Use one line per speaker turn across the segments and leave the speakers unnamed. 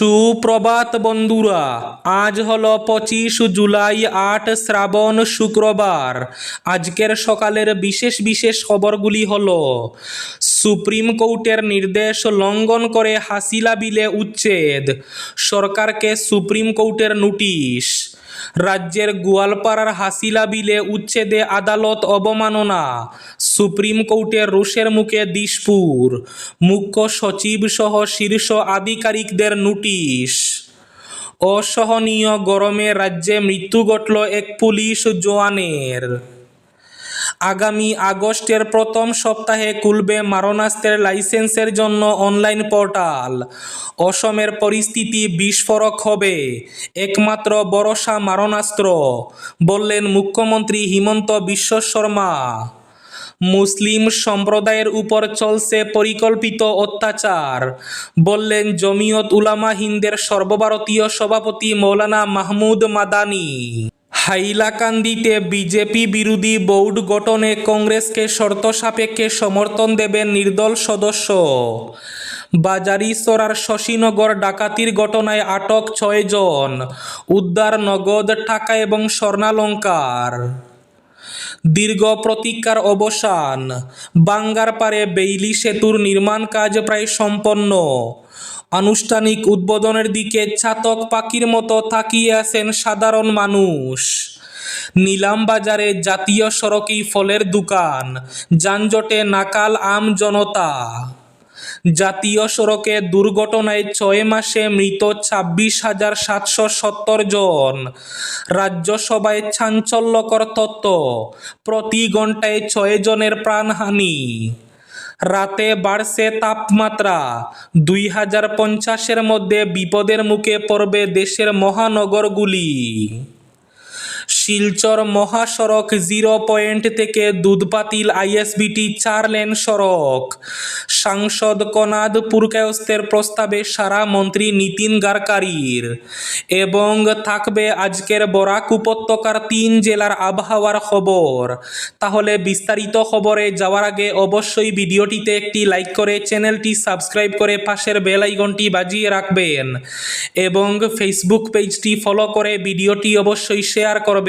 সুপ্রভাত বন্ধুরা, আজ হল পঁচিশ জুলাই আট শ্রাবণ শুক্রবার। আজকের সকালের বিশেষ বিশেষ খবরগুলি হল, সুপ্রিম কোর্টের নির্দেশ লঙ্ঘন করে হাসিলা বিলে উচ্ছেদ, সরকারকে সুপ্রিম কোর্টের নোটিশ। রাজ্যের গোয়ালপাড়ার হাসিলা বিলে উচ্ছেদে আদালত অবমাননা। সুপ্রিম কোর্টের রোষের মুখে দিশপুর। মুখ্য সচিব সহ শীর্ষ আধিকারিকদের নোটিশ। অসহনীয় গরমে রাজ্যে মৃত্যু ঘটল এক পুলিশ জওয়ানের। আগামী আগস্টের প্রথম সপ্তাহে খুলবে মারণাস্ত্রের লাইসেন্সের জন্য অনলাইন পোর্টাল। অসমের পরিস্থিতি বিস্ফোরক হবে। একমাত্র বরসা মারণাস্ত্র, বললেন মুখ্যমন্ত্রী হিমন্ত বিশ্ব শর্মা। মুসলিম সম্প্রদায়ের উপর চলছে পরিকল্পিত অত্যাচার, বললেন জমিয়ত উলামা হিন্দের সর্বভারতীয় সভাপতি মৌলানা মাহমুদ মাদানি। হাইলাকান্দিতে বিজেপি বিরোধী বোর্ড গঠনে কংগ্রেসকে শর্ত সাপেক্ষে সমর্থন দেবেন নির্দল সদস্য। বাজারিসরার শশীনগর ডাকাতির ঘটনায় আটক ছয়জন উদ্ধার নগদ টাকা এবং স্বর্ণালঙ্কার। দীর্ঘ প্রতীক্ষার অবসান, বাঙ্গারপাড়ে বেইলি সেতুর নির্মাণ কাজ প্রায় সম্পন্ন। আনুষ্ঠানিক উদ্বোধনের দিকে ছাতক পাখির মতো তাকিয়ে আছেন সাধারণ মানুষ। নিলাম বাজারে জাতীয় সড়কেই ফলের দোকান, যানজটে নাকাল আম জনতা। জাতীয় সড়কে দুর্ঘটনায় ছয় মাসে মৃত ছাব্বিশ হাজার সাতশো সত্তর জন। রাজ্যসভায় চাঞ্চল্যকর তত্ত্ব প্রতি ঘন্টায় ছয় জনের প্রাণহানি। রাতে বাড়ছে তাপমাত্রা। দুই হাজার পঞ্চাশের মধ্যে বিপদের মুখে পড়বে দেশের মহানগরগুলি। শিলচর মহাসড়ক জিরো পয়েন্ট থেকে দুধপাতিল আইএসবিটি চার লেন সড়ক। সাংসদ কনাদ পুরকায়স্তের প্রস্তাবে সারা মন্ত্রী নীতিন গারকারির এবং থাকবে আজকের বরাক উপত্যকার তিন জেলার আবহাওয়ার খবর। তাহলে বিস্তারিত খবরে যাওয়ার আগে অবশ্যই ভিডিওটিতে একটি লাইক করে চ্যানেলটি সাবস্ক্রাইব করে পাশের বেল বাজিয়ে রাখবেন। এবং ফেসবুক পেজটি ফলো করে ভিডিওটি অবশ্যই শেয়ার করবেন।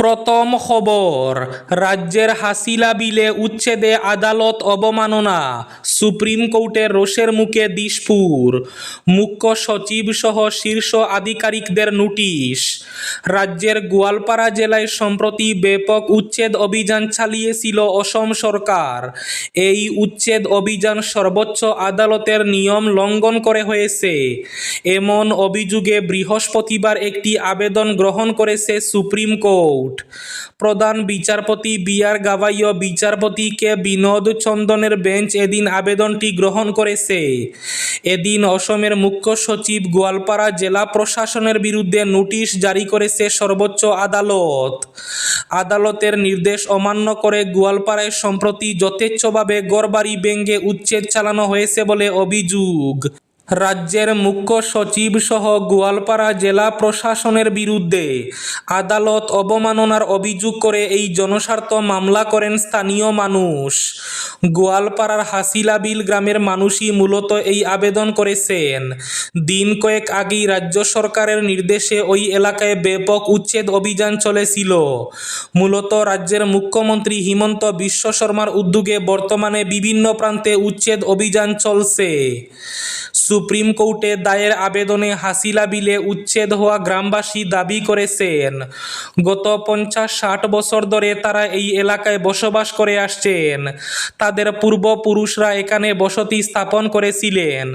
প্রথম খবর, রাজ্যের হাসিলা বিলে উচ্ছেদে আদালত অবমাননা, সুপ্রিম কোর্টের রোষের মুখে দিশপুর। মুখ্য সচিব সহ শীর্ষ আধিকারিকদের নোটিশ, রাজ্যের গোয়ালপাড়া জেলায় সম্প্রতি ব্যাপক উচ্ছেদ অভিযান চালিয়েছিল অসম সরকার। এই উচ্ছেদ অভিযান সর্বোচ্চ আদালতের নিয়ম লঙ্ঘন করে হয়েছে। এমন অভিযোগে বৃহস্পতিবার একটি আবেদন গ্রহণ করেছে সুপ্রিম কোর্ট। প্রধান বিচারপতি বি আর গাভাই ও বিচারপতি কে বিনোদ চন্দনের বেঞ্চ এদিন আবেদনটি গ্রহণ করেছে। এদিন অসমের মুখ্য সচিব গোয়ালপাড়া জেলা প্রশাসনের বিরুদ্ধে নোটিশ জারি করেছে সর্বোচ্চ আদালত। আদালতের নির্দেশ অমান্য করে গোয়ালপাড়ায় সম্প্রতি যথেচ্ছভাবে গড়বাড়ি ব্যঙ্গে উচ্ছেদ চালানো হয়েছে বলে অভিযোগ। রাজ্যের মুখ্য সচিব সহ গোয়ালপাড়া জেলা প্রশাসনের বিরুদ্ধে আদালত অবমাননার অভিযোগ করে এই জনস্বার্থ মামলা করেন স্থানীয় মানুষ। গোয়ালপাড়ার হাসিলাবিল গ্রামের মানুষই মূলত এই আবেদন করেছেন। দিন কয়েক আগেই রাজ্য সরকারের নির্দেশে ওই এলাকায় ব্যাপক উচ্ছেদ অভিযান চলেছিল। মূলত রাজ্যের মুখ্যমন্ত্রী হিমন্ত বিশ্ব শর্মার উদ্যোগে বর্তমানে বিভিন্ন প্রান্তে উচ্ছেদ অভিযান চলছে। সুপ্রিম কোর্টে দায়ের আবেদনে হাসিলা বিলে উচ্ছেদ হওয়া গ্রামবাসী দাবি করেছেন, গত পঞ্চাশ ষাট বছর ধরে তারা এই এলাকায় বসবাস করে আসছেন। তাদের পূর্বপুরুষরা এখানে বসতি স্থাপন করেছিলেন।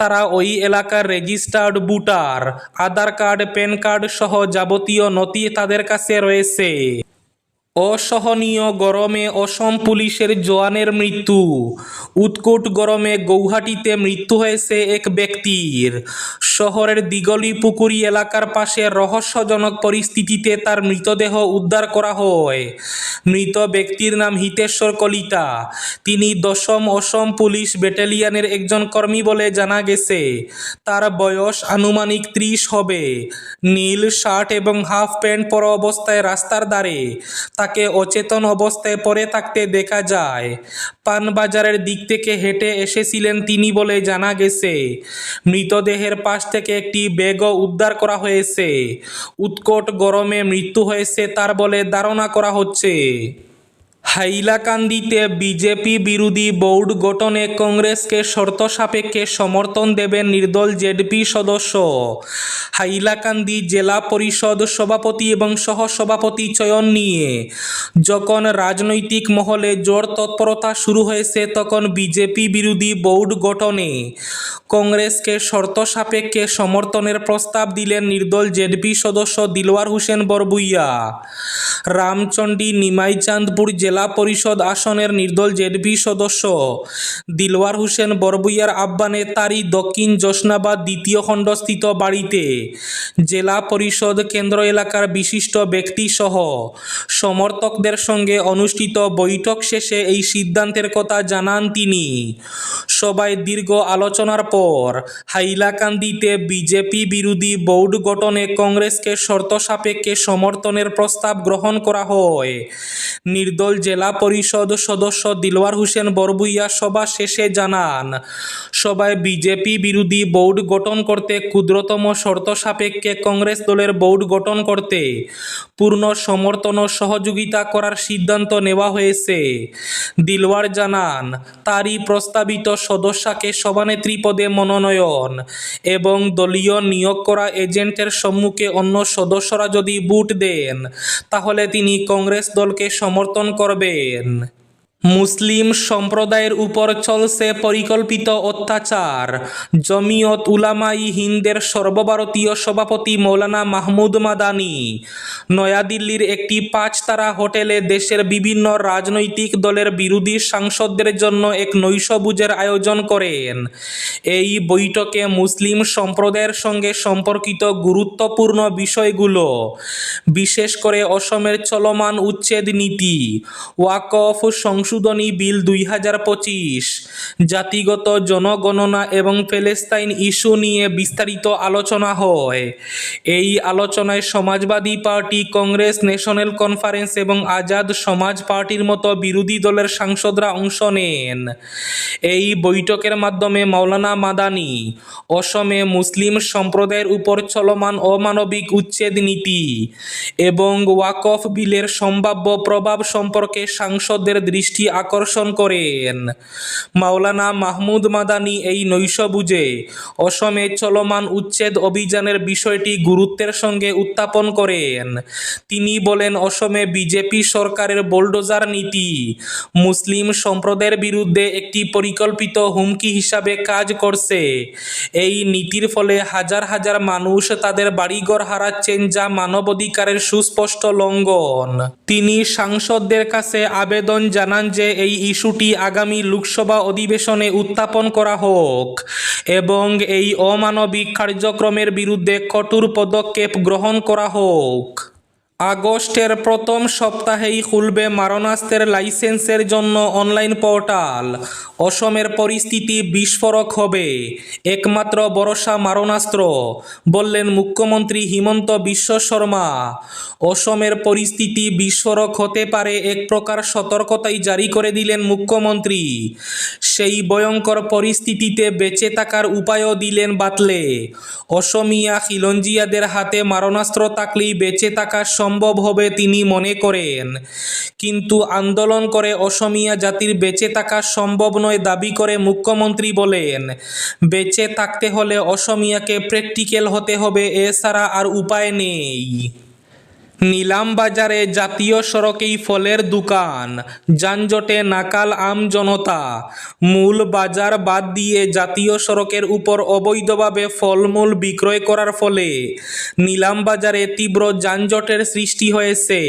তারা ওই এলাকার registered voter, Aadhaar card, PAN card সহ যাবতীয় নথি তাদের কাছে রয়েছে। অসহনীয় গরমে অসম পুলিশের জওয়ানের মৃত্যু। উৎকট গরমে গৌহাটিতে মৃত্যু হয়েছে এক ব্যক্তির। শহরের দিগলি পুকুরি এলাকার পাশে রহস্যজনক পরিস্থিতিতে তার মৃতদেহ উদ্ধার করা হয়। মৃত ব্যক্তির নাম হিতেশ্বর কলিতা। তিনি দশম অসম পুলিশ ব্যাটালিয়ানের একজন কর্মী বলে জানা গেছে। তার বয়স আনুমানিক ত্রিশ হবে। নীল শার্ট এবং হাফ প্যান্ট পরা অবস্থায় রাস্তার ধারে। তাকে অচেতন অবস্থায় পড়ে থাকতে দেখা যায়। পানবাজারের দিক থেকে হেঁটে এসেছিলেন তিনি বলে জানা গেছে। মৃতদেহের পাশ থেকে একটি ব্যাগও উদ্ধার করা হয়েছে। উৎকট গরমে মৃত্যু হয়েছে তার বলে ধারণা করা হচ্ছে। হাইলাকান্দিতে বিজেপি বিরোধী বোর্ড গঠনে কংগ্রেসকে শর্ত সাপেক্ষে সমর্থন দেবেন নির্দল জেডপি সদস্য। হাইলাকান্দি জেলা পরিষদ সভাপতি এবং সহসভাপতি চয়ন নিয়ে যখন রাজনৈতিক মহলে জোর তৎপরতা শুরু হয়েছে, তখন বিজেপি বিরোধী বোর্ড গঠনে কংগ্রেসকে শর্ত সাপেক্ষে সমর্থনের প্রস্তাব দিলেন নির্দল জেডপি সদস্য দিলওয়ার হোসেন বরবুইয়া। রামচন্ডী নিমাইচাঁদপুর জেলা পরিষদ আসনের নির্দল জেডপি সদস্য দিলওয়ার হোসেন বরবুইয়ার আহ্বানে তারই দক্ষিণ জোসনাবাদ দ্বিতীয় খণ্ডস্থিত বাড়িতে জেলা পরিষদ কেন্দ্র এলাকার বিশিষ্ট ব্যক্তিসহ সমর্থকদের সঙ্গে অনুষ্ঠিত বৈঠক শেষে এই সিদ্ধান্তের কথা জানান তিনি। সবাই দীর্ঘ আলোচনার পর হাইলাকান্দিতে বিজেপি বিরোধী বোর্ড গঠনে কংগ্রেসকে শর্ত সাপেক্ষে সমর্থনের প্রস্তাব গ্রহণ করা হয়। নির্দল জেলা পরিষদ সদস্য দিলওয়ার হোসেন বরবুইয়া সভা শেষে জানান সবাই বিজেপি বিরোধী বোর্ড গঠন করতে ক্ষুদ্রতম শর্ত সাপেক্ষে কংগ্রেস দলের বোর্ড গঠন করতে পূর্ণ সমর্থন ও সহযোগিতা করার সিদ্ধান্ত নেওয়া হয়েছে। দিলওয়ার জানান, তারই প্রস্তাবিত সদস্যকে সভানেত্রী পদে মনোনয়ন এবং দলীয় নিয়োগ করা এজেন্টের সম্মুখে অন্য সদস্যরা যদি বুট দেন, তাহলে তিনি কংগ্রেস দলকে সমর্থন করবেন মুসলিম সম্প্রদায়ের উপর চলছে পরিকল্পিত অত্যাচার। জমিয়ত উলামাই হিন্দের সর্বভারতীয় সভাপতি মৌলানা মাহমুদ মাদানি নয়াদিল্লির একটি পাঁচতারা হোটেলে দেশের বিভিন্ন রাজনৈতিক দলের বিরোধী সাংসদদের জন্য এক নৈশভোজের আয়োজন করেন। এই বৈঠকে মুসলিম সম্প্রদায়ের সঙ্গে সম্পর্কিত গুরুত্বপূর্ণ বিষয়গুলো, বিশেষ করে অসমের চলমান উচ্ছেদ নীতি, ওয়াকফ সংশোধনী বিল দুই হাজার পঁচিশ। জাতিগত জনগণনা এবং প্যালেস্তাইন ইস্যু নিয়ে বিস্তারিত আলোচনা হয়। এই আলোচনায় Samajwadi party, Congress, National Conference এবং আজাদ সমাজ পার্টির মতো বিরোধী দলের সাংসদরা অংশ নেন। এই বৈঠকের মাধ্যমে মাওলানা মাদানি, অসমে মুসলিম সম্প্রদায়ের উপর চলমান অমানবিক উচ্ছেদ নীতি এবং ওয়াকফ বিলের সম্ভাব্য প্রভাব সম্পর্কে সাংসদদের দৃষ্টি আকর্ষণ করেন? মাওলানা মাহমুদ মাদানি এই নৈশভোজে অসমে চলমান উচ্ছেদ অভিযানের বিষয়টি গুরুত্বের সঙ্গে উত্থাপন করেন। তিনি বলেন, অসমে বিজেপি সরকারের বোলডোজার নীতি মুসলিম সম্প্রদায়ের বিরুদ্ধে একটি পরিকল্পিত হুমকি হিসাবে কাজ করছে। এই নীতির ফলে হাজার হাজার মানুষ তাদের বাড়িঘর হারাচ্ছেন যা মানবাধিকারের সুস্পষ্ট লঙ্ঘন। তিনি সাংসদদের কাছে আবেদন জানান যে এই ইস্যুটি আগামী লোকসভা অধিবেশনে উত্থাপন করা হোক এবং এই অমানবিক কার্যক্রমের বিরুদ্ধে কঠোর পদক্ষেপ গ্রহণ করা হোক। আগস্টের প্রথম সপ্তাহেই খুলবে মারণাস্ত্রের লাইসেন্সের জন্য অনলাইন পোর্টাল। অসমের পরিস্থিতি বিস্ফোরক হবে। একমাত্র বরসা মারণাস্ত্র, বললেন মুখ্যমন্ত্রী হিমন্ত বিশ্ব শর্মা। অসমের পরিস্থিতি বিস্ফোরক হতে পারে এক প্রকার সতর্কতাই জারি করে দিলেন মুখ্যমন্ত্রী। সেই ভয়ঙ্কর পরিস্থিতিতে বেঁচে থাকার উপায়ও দিলেন বাতলে। অসমিয়া খিলঞ্জিয়াদের হাতে মারণাস্ত্র থাকলেই বেঁচে থাকা সম্ভব হবে তিনি মনে করেন। কিন্তু আন্দোলন করে অসমীয়া জাতির বেঁচে থাকা সম্ভব নয় দাবি করে মুখ্যমন্ত্রী বলেন। বেঁচে থাকতে হলে অসমীয়াকে প্র্যাকটিক্যাল হতে হবে, এছাড়া আর উপায় নেই। নিলাম বাজারে জাতীয় সড়কেই ফলের দোকান। যানজটে নাকাল আম জনতা। মূল বাজার বাদ দিয়ে জাতীয় সড়কের উপর অবৈধভাবে ফলমূল বিক্রয় করার ফলে নিলাম বাজারে তীব্র যানজটের সৃষ্টি হয়েছে।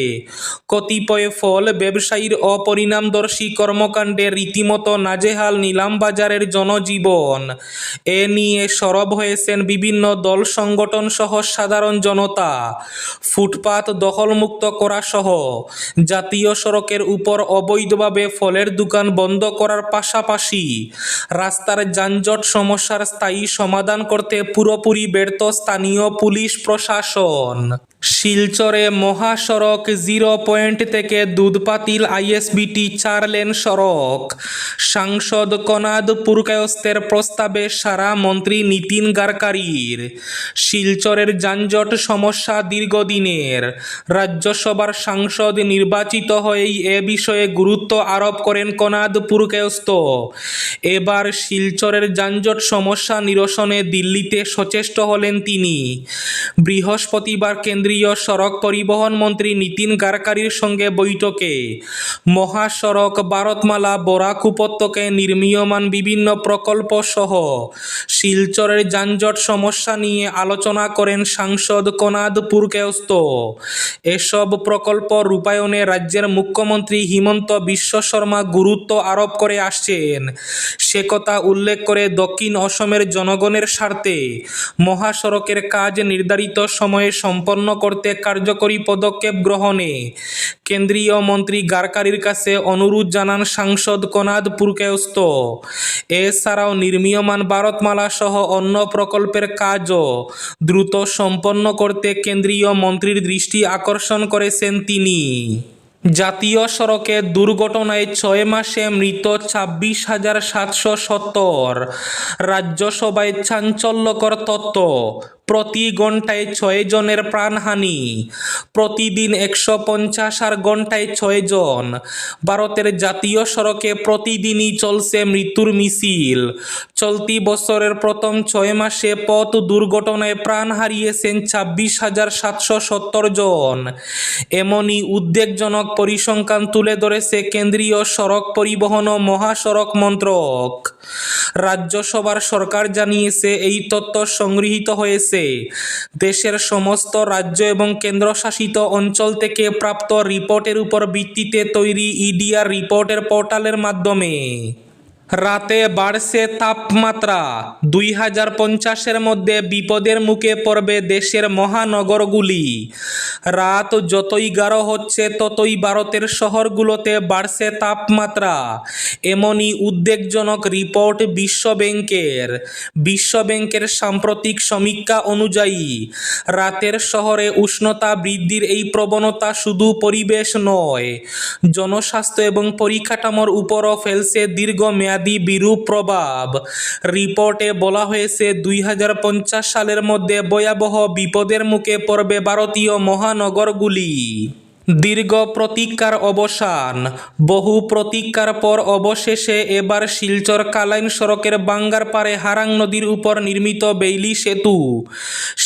কতিপয় ফল ব্যবসায়ীর অপরিণামদর্শী কর্মকাণ্ডে রীতিমতো নাজেহাল নিলাম বাজারের জনজীবন। এ নিয়ে সরব হয়েছেন বিভিন্ন দল সংগঠন সহ সাধারণ জনতা। ফুটপাত দখলমুক্ত করা সহ। জাতীয় সড়কের উপর অবৈধভাবে ফলের দোকান বন্ধ করার পাশাপাশি রাস্তার যানজট সমস্যার স্থায়ী সমাধান করতে পুরোপুরি ব্যর্থ স্থানীয় পুলিশ প্রশাসন। শিলচরে মহাসড়ক জিরো পয়েন্ট থেকে দুধপাতিল আইএসবিটি চার লেন সড়ক। সাংসদ কনাদ পুরকায়স্তের প্রস্তাবে সারা মন্ত্রী নীতিন গারকারির শিলচরের যানজট সমস্যা দীর্ঘদিনের। রাজ্যসভার সাংসদ নির্বাচিত হয়েই এ বিষয়ে গুরুত্ব আরোপ করেন কনাদ পুরকায়স্ত এবার শিলচরের যানজট সমস্যা নিরসনে দিল্লিতে সচেষ্ট হলেন তিনি। বৃহস্পতিবার কেন্দ্রীয় সড়ক পরিবহন মন্ত্রী নীতিন গাডকারির সঙ্গে বৈঠকে। মহাসড়ক ভারতমালা বরাক উপত্যকায় নির্মীয়মান বিভিন্ন প্রকল্প সহ শিলচরের যানজট সমস্যা নিয়ে আলোচনা করেন সাংসদ কনাদ পুরকেস্ত এসব প্রকল্প রূপায়ণে রাজ্যের মুখ্যমন্ত্রী হিমন্ত বিশ্ব শর্মা গুরুত্ব আরোপ করে আসছেন। সে কথা উল্লেখ করে দক্ষিণ অসমের জনগণের স্বার্থে মহাসড়কের কাজ নির্ধারিত সময়ে সম্পন্ন করতে কার্যকরী পদক্ষেপ গ্রহণে। কেন্দ্রীয় মন্ত্রী গারকারির কাছে অনুরোধ জানান সাংসদ কনাদ পুরকেস্ত এছাড়াও নির্মীয়মান ভারতমালা সহ অন্য প্রকল্পের কাজও দ্রুত সম্পন্ন করতে কেন্দ্রীয় মন্ত্রীর দৃষ্টি আকর্ষণ করেছেন তিনি। জাতীয় সড়কে দুর্ঘটনায় ছয় মাসে মৃত ছাব্বিশ হাজার সাতশো সত্তর। রাজ্যসভায় চাঞ্চল্যকর তথ্য প্রতি ঘন্টায় ছয় জনের প্রাণহানি। প্রতিদিন একশো পঞ্চাশ আর ঘন্টায় ছয় জন। ভারতের জাতীয় সড়কে প্রতিদিনই চলছে মৃত্যুর মিছিল। চলতি বছরের প্রথম ছয় মাসে পথ দুর্ঘটনায় প্রাণ হারিয়েছেন ছাব্বিশ হাজার সাতশো সত্তর জন। এমনই উদ্বেগজনক পরিসংখ্যান তুলে ধরেছে কেন্দ্রীয় সড়ক পরিবহন ও মহাসড়ক মন্ত্রক। রাজ্যসভার সরকার জানিয়েছে, এই তথ্য সংগৃহীত হয়েছে। দেশের সমস্ত রাজ্য এবং কেন্দ্রশাসিত অঞ্চল থেকে প্রাপ্ত রিপোর্টের উপর ভিত্তিতে তৈরি ইডিআর রিপোর্টের পোর্টালের মাধ্যমে রাতে বাড়ছে তাপমাত্রা। দুই হাজার পঞ্চাশের মধ্যে বিপদের মুখে পড়বে দেশের মহানগরগুলি। রাত যতই গাঢ় হচ্ছে, ততই ভারতের শহরগুলোতে বাড়ছে তাপমাত্রা। এমনই উদ্বেগজনক রিপোর্ট বিশ্ব ব্যাংকের বিশ্ব ব্যাংকের সাম্প্রতিক সমীক্ষা অনুযায়ী, রাতের শহরে উষ্ণতা বৃদ্ধির এই প্রবণতা শুধু পরিবেশ নয়, জনস্বাস্থ্য এবং পরিকাঠামোর উপরও ফেলছে দীর্ঘমেয়াদী বিরূপ প্রভাব। রিপোর্টে বলা হয়েছে, দুই হাজার পঞ্চাশ সালের মধ্যে ভয়াবহ বিপদের মুখে পড়বে ভারতীয় মহানগরগুলি। দীর্ঘ প্রতীক্ষার অবসান, বহু প্রতীক্ষার পর অবশেষে এবার শিলচর কালাইন সড়কের বাঙ্গার পারে হারাং নদীর উপর নির্মিত বেইলি সেতু।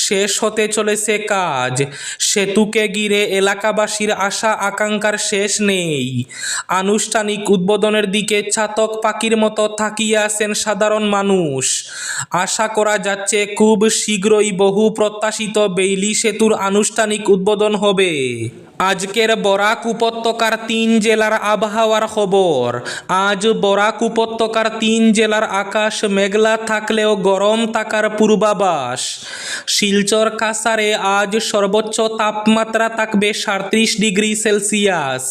শেষ হতে চলেছে কাজ। সেতুকে ঘিরে এলাকাবাসীর আশা আকাঙ্ক্ষার শেষ নেই। আনুষ্ঠানিক উদ্বোধনের দিকে চাতক পাখির মতো থাকিয়ে আছেন সাধারণ মানুষ। আশা করা যাচ্ছে খুব শীঘ্রই বহু প্রত্যাশিত বেইলি সেতুর আনুষ্ঠানিক উদ্বোধন হবে। আজকের বরাক উপত্যকার তিন জেলার আবহাওয়ার খবর। আজ বরাক উপত্যকার তিন জেলার আকাশ মেঘলা থাকলেও গরম থাকার পূর্বাভাস। শিলচর কাসারে আজ সর্বোচ্চ তাপমাত্রা থাকবে সাঁত্রিশ ডিগ্রি সেলসিয়াস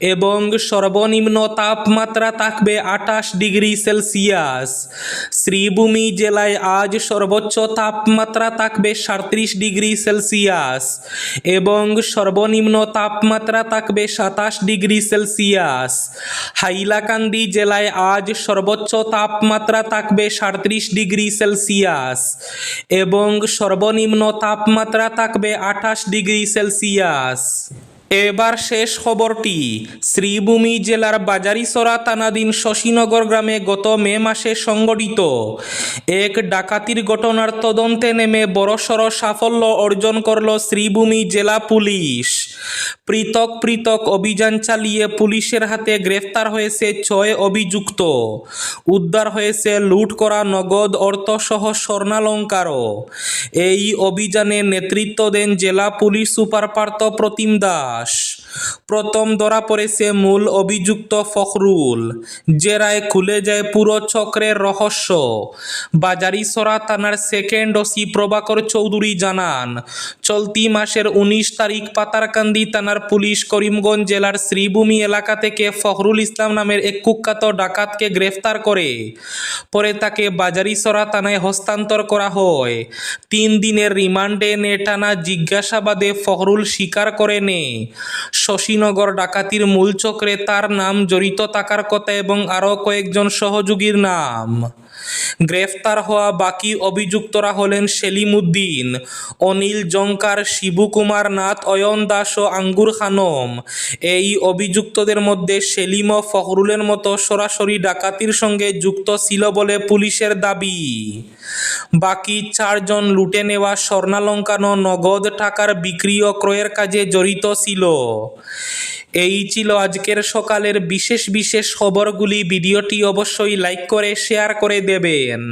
এবং সর্বনিম্ন তাপমাত্রা থাকবে আঠাশ ডিগ্রি সেলসিয়াস। শ্রীভূমি জেলায় আজ সর্বোচ্চ তাপমাত্রা থাকবে সাঁত্রিশ ডিগ্রি সেলসিয়াস এবং সর্বনিম্ন তাপমাত্রা থাকবে সাতাশ ডিগ্রি সেলসিয়াস। হাইলাকান্দি জেলায় আজ সর্বোচ্চ তাপমাত্রা থাকবে সাঁত্রিশ ডিগ্রি সেলসিয়াস এবং সর্বনিম্ন তাপমাত্রা থাকবে আঠাশ ডিগ্রি সেলসিয়াস। এবার শেষ খবরটি। শ্রীভূমি জেলার বাজারিসরা তানাদিন শশীনগর গ্রামে গত মে মাসে সংগঠিত এক ডাকাতির ঘটনার তদন্তে নেমে বড়সড় সাফল্য অর্জন করল শ্রীভূমি জেলা পুলিশ। পৃথক পৃথক অভিযান চালিয়ে পুলিশের হাতে গ্রেফতার হয়েছে ছয় অভিযুক্ত। উদ্ধার হয়েছে লুট করা নগদ অর্থসহ স্বর্ণালঙ্কারও। এই অভিযানে নেতৃত্ব দেন জেলা police super Partha Pratim Das. slash প্রথম ধরা পড়েছে মূল অভিযুক্ত ফখরুল। জেরায় খুলে যায় পুরো চক্রের রহস্য। বাজারিসরা থানার সেকেন্ড ওসি প্রভাকর চৌধুরী জানান, চলতি মাসের উনিশ তারিখ পাতারকান্দি থানার পুলিশ করিমগঞ্জ জেলার শ্রীভূমি এলাকা থেকে ফখরুল ইসলাম নামের এক কুখ্যাত ডাকাতকে গ্রেফতার করে। পরে তাকে বাজারিসরা থানায় হস্তান্তর করা হয়। তিন দিনের রিমান্ডে এনে টানা জিজ্ঞাসাবাদে ফখরুল স্বীকার করে নে শশীনগর ডাকাতির মূল চক্রে তার নাম জড়িত থাকার কথা এবং আরও কয়েকজন সহযোগীর নাম। গ্রেফতার হওয়া বাকি অভিযুক্তরা হলেন সেলিম উদ্দিন অনিল জঙ্কার শিবু কুমার নাথ, অয়ন দাস ও আঙ্গুর খানম। এই অভিযুক্তদের মধ্যে সেলিম ও ফখরুলের মতো সরাসরি ডাকাতির সঙ্গে যুক্ত ছিল বলে পুলিশের দাবি। বাকি চারজন লুটে নেওয়া স্বর্ণালঙ্কানো নগদ টাকার বিক্রি ও ক্রয়ের কাজে জড়িত ছিল। এই ছিল আজকের সকালের বিশেষ বিশেষ খবরগুলি। ভিডিওটি অবশ্যই লাইক করে, শেয়ার করে দেবেন